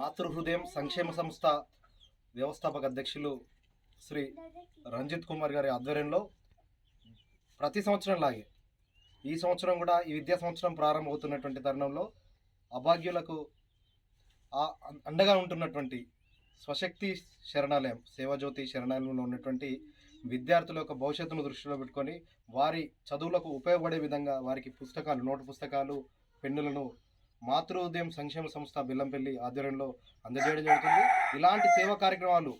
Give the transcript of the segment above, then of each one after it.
మాతృహృదయం సంక్షేమ సంస్థ వ్యవస్థాపక అధ్యక్షులు శ్రీ రంజిత్ కుమార్ గారి ఆధ్వర్యంలో ప్రతి సంవత్సరం లాగే ఈ సంవత్సరం కూడా ఈ విద్యా సంవత్సరం ప్రారంభమవుతున్నటువంటి తరుణంలో అభాగ్యులకు అండగా ఉంటున్నటువంటి స్వశక్తి శరణాలయం సేవాజ్యోతి శరణాలయంలో ఉన్నటువంటి విద్యార్థుల యొక్క భవిష్యత్తును దృష్టిలో పెట్టుకొని వారి చదువులకు ఉపయోగపడే విధంగా వారికి పుస్తకాలు నోటు పుస్తకాలు పెన్నులను మాతృోదయం సంక్షేమ సంస్థ బెల్లంపల్లి ఆధ్వర్యంలో అందజేయడం జరుగుతుంది. ఇలాంటి సేవా కార్యక్రమాలు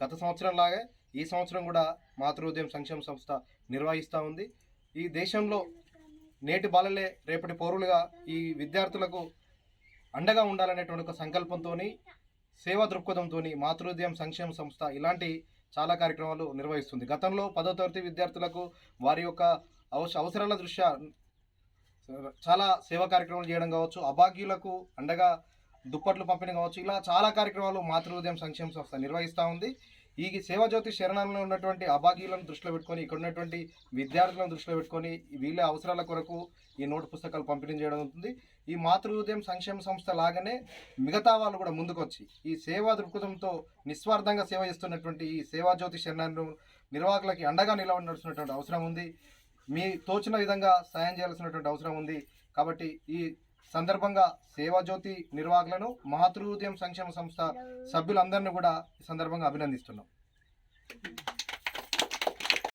గత సంవత్సరం లాగే ఈ సంవత్సరం కూడా మాతృోదయం సంక్షేమ సంస్థ నిర్వహిస్తూ ఉంది. ఈ దేశంలో నేటి బాలలే రేపటి పౌరులుగా ఈ విద్యార్థులకు అండగా ఉండాలనేటువంటి ఒక సంకల్పంతో సేవా దృక్పథంతో మాతృదయం సంక్షేమ సంస్థ ఇలాంటి చాలా కార్యక్రమాలు నిర్వహిస్తుంది. గతంలో పదో తరగతి విద్యార్థులకు వారి యొక్క అవస అవసరాల దృష్ట్యా చాలా సేవా కార్యక్రమాలు చేయడం కావచ్చు అభాగ్యులకు అండగా దుప్పట్లు పంపిణీ కావచ్చు ఇలా చాలా కార్యక్రమాలు మాతృహృదయం సంక్షేమ సంస్థ నిర్వహిస్తూ ఉంది. ఈ సేవాజ్యోతి శరణంలో ఉన్నటువంటి అభాగ్యులను దృష్టిలో పెట్టుకొని ఇక్కడ ఉన్నటువంటి విద్యార్థులను దృష్టిలో పెట్టుకొని వీళ్ళ అవసరాల కొరకు ఈ నోటు పుస్తకాలు పంపిణీ చేయడం అవుతుంది ఈ మాతృహృదయం సంక్షేమ సంస్థ లాగానే మిగతా వాళ్ళు కూడా ముందుకొచ్చి ఈ సేవా దృక్పథంతో నిస్వార్థంగా సేవ చేస్తున్నటువంటి ఈ సేవాజ్యోతి శరణాలను నిర్వాహకులకి అండగా నిలవనటువంటి అవసరం ఉంది. మీ తోచిన విధంగా సాయం చేయాల్సినటువంటి అవసరం ఉంది. కాబట్టి ఈ సందర్భంగా సేవాజ్యోతి నిర్వాహకులను మాతృోదయం సంక్షేమ సంస్థ సభ్యులందరినీ కూడా ఈ సందర్భంగా అభినందిస్తున్నాం.